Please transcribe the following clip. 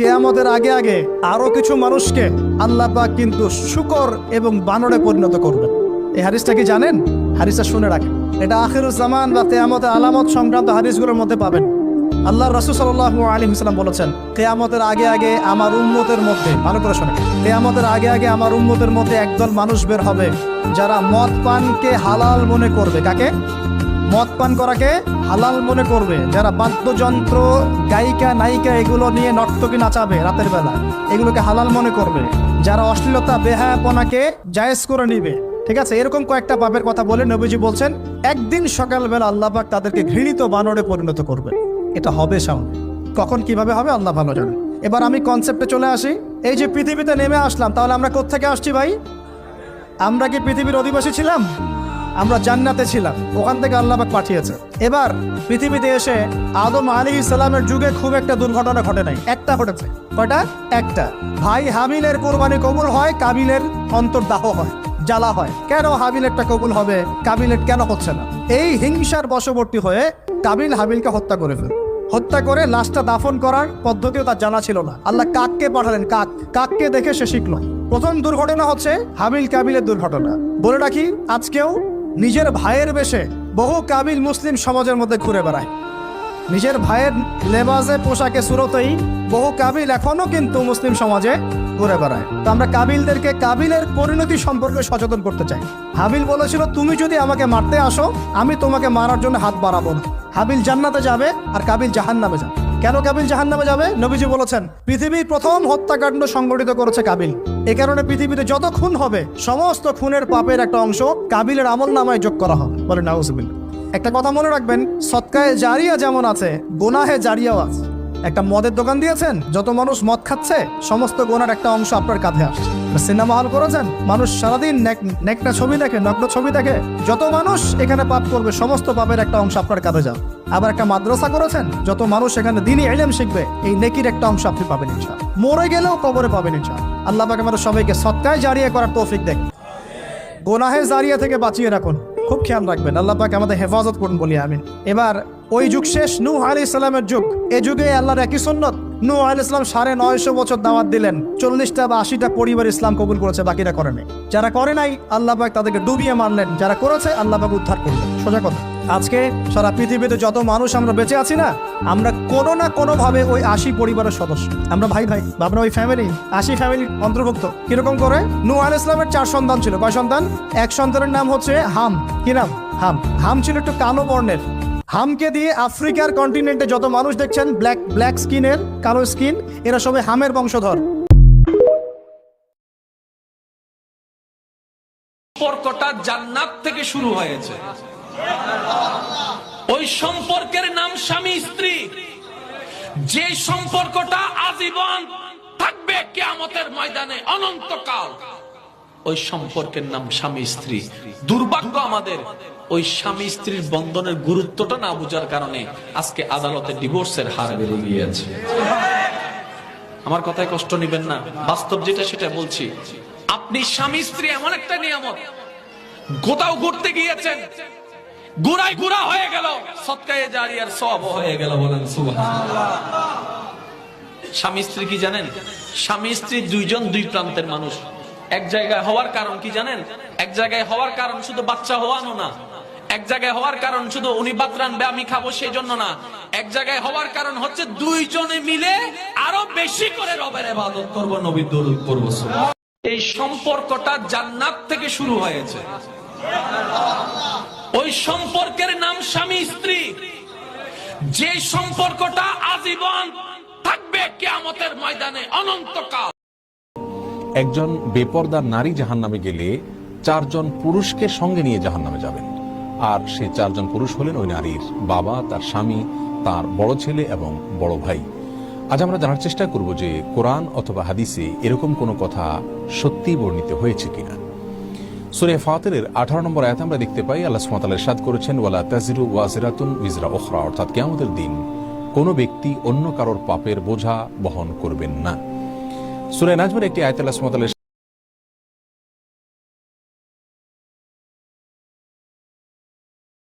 কেয়ামতের আগে আগে আরও কিছু মানুষকে আল্লাহ পাক কিন্তু শুকর এবং বানরে পরিণত করবেন। এই হারিসটা কি জানেন? হাদিসটা শুনে রাখেন। এটা আখিরুজ্জামান বা কেয়ামতের আলামত সংক্রান্ত হাদিসগুলোর মধ্যে পাবেন। আল্লাহ রসুল সাল্লাহ আলী ইসলাম বলেছেন, কেয়ামতের আগে আগে আমার উম্মতের মধ্যে ভালো করে শোনেন। কেয়ামতের আগে আগে আমার উম্মতের মধ্যে একদল মানুষ বের হবে, যারা মদ পানকে হালাল মনে করবে। কাকে? মদ পান করাকে হালাল মনে করবে। যারা বাদ্যযন্ত্র, গায়িকা, নায়িকা এগুলো নিয়ে নর্তকী নাচাবে রাতের বেলা এগুলোকে হালাল মনে করবে। যারা অশ্লীলতা, বেহায়াপনাকে জায়েজ করে নিবে। ঠিক আছে? এরকম কয়েকটা পাপের কথা বলে নবীজি বলছেন, একদিন সকালবেলা আল্লাহ পাক তাদেরকে ঘৃণিত বানরে পরিণত করবে এটা হবে সামনে কখন কীভাবে হবে আল্লাহ ভালো জানে। এবার আমি কনসেপ্টে চলে আসি। এই যে পৃথিবীতে নেমে আসলাম, তাহলে আমরা কোত্থেকে আসছি ভাই? আমরা কি পৃথিবীর অধিবাসী ছিলাম? আমরা জান্নাতে ছিলাম, ওখান থেকে আল্লাহবাক পাঠিয়েছে। এবার পৃথিবীতে এসে আদম আলী ইসলামের যুগে খুব একটা দুর্ঘটনা ঘটে নাই। একটা ঘটেছে। কয়টা? একটা। ভাই হাবিলের কোরবানি কবুল হয়, কাবিলের অন্তর্দাহ হয়, জ্বালা হয়। কেন হাবিলেরটা কবুল হবে? কাবিলের কেন হচ্ছে না? এই হিংসার বশবর্তী হয়ে কাবিল হাবিলকে হত্যা করে ফেলে হত্যা করে লাশটা দাফন করার পদ্ধতিও তার জানা ছিল না। আল্লাহ কাককে পাঠালেন, কাক। কাককে দেখে সে শিখলো। প্রথম দুর্ঘটনা হচ্ছে হাবিল কাবিলের দুর্ঘটনা। বলে রাখি, আজকেও নিজের ভাইয়ের বেশে বহু কাবিল মুসলিম সমাজের মধ্যে ঘুরে বেড়ায়। নিজের ভাইয়ের লেবাসে পোশাকে সুরতেই বহু কাবিল এখনও কিন্তু মুসলিম সমাজে ঘুরে বেড়ায়। তো আমরা কাবিলদেরকে কাবিলের পরিণতি সম্পর্কে সচেতন করতে চাই। হাবিল বলেছিল, তুমি যদি আমাকে মারতে আসো, আমি তোমাকে মারার জন্য হাত বাড়াবো না। হাবিল জান্নাতে যাবে আর কাবিল জাহান নামে যাবে। কেন কাবিল জাহান নামে যাবে? নবীজি বলেছেন, পৃথিবীর প্রথম হত্যাকাণ্ড সংগঠিত করেছে কাবিল। এ কারণে পৃথিবীতে যত খুন হবে, সমস্ত খুনের পাপের একটা অংশ কাবিলের আমল নামায় যোগ করা হবে। বলে নাউজুবিল্লাহ একটা কথা মনে রাখবেন, সৎকায় জারিয়া যেমন আছে, গোনাহে জারিয়াও আছে। একটা মদের দোকান দিয়েছেন, যত মানুষ মদ খাচ্ছে, সমস্ত গোনার একটা অংশ আপনার কাঁধে আসছে। সিনেমা হল করেছেন, মানুষ সারাদিন নেক- নেকটা ছবি দেখে, নগ্ন ছবি দেখে, যত মানুষ এখানে পাপ করবে, সমস্ত পাপের একটা অংশ আপনার কাঁধে যাবে। আবার একটা মাদ্রাসা করেছেন, যত মানুষ এখানে দিনই এলেম শিখবে, এই নেকির একটা অংশ আপনি পাবেন ইনশা মরে গেলেও কবরে পাবেন ইনশা আল্লাহ পাক আমাদের সবাইকে সৎকায় জারিয়া করার তৌফিক দেখ। গোনাহে জারিয়া থেকে বাঁচিয়ে রাখুন। খুব খেয়াল রাখবেন, আল্লাহ পাক আমাদের হেফাজত করুন বলি আমি এবার ওই যুগ শেষ, নূহ আলী ইসলামের যুগ। এ যুগে আল্লাহর একই সন্ন্যত নূহ আলী ইসলাম সাড়ে নয়শো বছর দাওয়াত দিলেন। চল্লিশটা বা আশিটা পরিবার ইসলাম কবুল করেছে, বাকিরা করে নাই। যারা করে নাই, আল্লাহ পাক তাদেরকে ডুবিয়ে মারলেন। যারা করেছে, আল্লাহ পাক উদ্ধার করলেন। সোজা কথা। আজকে সারা পৃথিবীতে যত মানুষ আমরা বেঁচে আছি না, আমরা কোনো না কোনো ভাবে ওই আশি পরিবারের সদস্য। আমরা ভাই ভাই বা ওই ফ্যামিলি আশি ফ্যামিলি অন্তর্ভুক্ত। কীরকম করে? নূ আল ইসলামের চার সন্তান ছিল। কয় সন্তান? এক সন্তানের নাম হচ্ছে হাম। কি নাম? হাম। হাম ছিল একটু কালো বর্ণের। হামকে দিয়ে আফ্রিকার কন্টিনেন্টে যত মানুষ দেখছেন ব্ল্যাক ব্ল্যাক স্কিনের কালো স্কিন এরা সবাই হামের বংশধর। সম্পর্কটা জান্নাত থেকে শুরু হয়েছে। ওই সম্পর্কের নাম স্বামী, স্ত্রী। যে সম্পর্কটা আজীবন থাকবে কেয়ামতের ময়দানে, অনন্তকাল। ওই সম্পর্কের নাম স্বামী, স্ত্রী। দুর্ভাগ্য আমাদের, ওই স্বামী, স্ত্রীর বন্ধনের গুরুত্বটা না বুঝার কারণে আজকে আদালতে ডিভোর্সের হার বেড়ে গিয়েছে। আমার কথায় কষ্ট নিবেন না, বাস্তব যেটা সেটা বলছি। আপনি স্বামী, স্ত্রী এমন একটা নিয়ামত, কোথাও ঘুরতে গিয়েছেন গুড়াই গুড়া হয়ে গেল। সৎকায়ে জারিয়ার সব হয়ে গেল বলেন স্বামী স্ত্রী কি জানেন? স্বামী স্ত্রী দুইজন দুই প্রান্তের মানুষ। এক জায়গায় হওয়ার কারণ কি জানেন? এক জায়গায় হওয়ার কারণ শুধু বাচ্চা হওয়ানো না। এক জায়গায় হওয়ার কারণ শুধু উনি ভাত রানবে আমি খাব সেই জন্য না। এক জায়গায় হওয়ার কারণ হচ্ছে দুইজনে মিলে আরও বেশি করে রবের ইবাদত করব, নবীর দরুদ সুবহানাল্লাহ। এই সম্পর্কটা জান্নাত থেকে শুরু হয়েছে। ওই সম্পর্কের নাম স্বামী স্ত্রী। যে সম্পর্কটা আজীবন থাকবে কেয়ামতের ময়দানে অনন্তকাল। একজন বেপর্দার নারী জাহান্নামে গেলে চারজন পুরুষকে সঙ্গে নিয়ে জাহান্নামে যাবেন। আর সে চারজন পুরুষ হলেন ওই নারীর বাবা, তার স্বামী, তার বড় ছেলে এবং বড় ভাই। আজ আমরা জানার চেষ্টা করব যে কোরআন অথবা হাদিসে এরকম কোনো কথা সত্যি বর্ণিত হয়েছে কিনা। সুরে ফাতেরের আঠারো নম্বর আয়াত আমরা দেখতে পাই, আল্লাহ সুমাতাল সাদ করেছেন, ওয়ালা তাজিরু ওয়াজিরাতুন উইজরা ওখরা অর্থাৎ কেমতের দিন কোনো ব্যক্তি অন্য কারোর পাপের বোঝা বহন করবেন না। সুরে নাজমের একটি আয়াত আল্লাহ সুমাতাল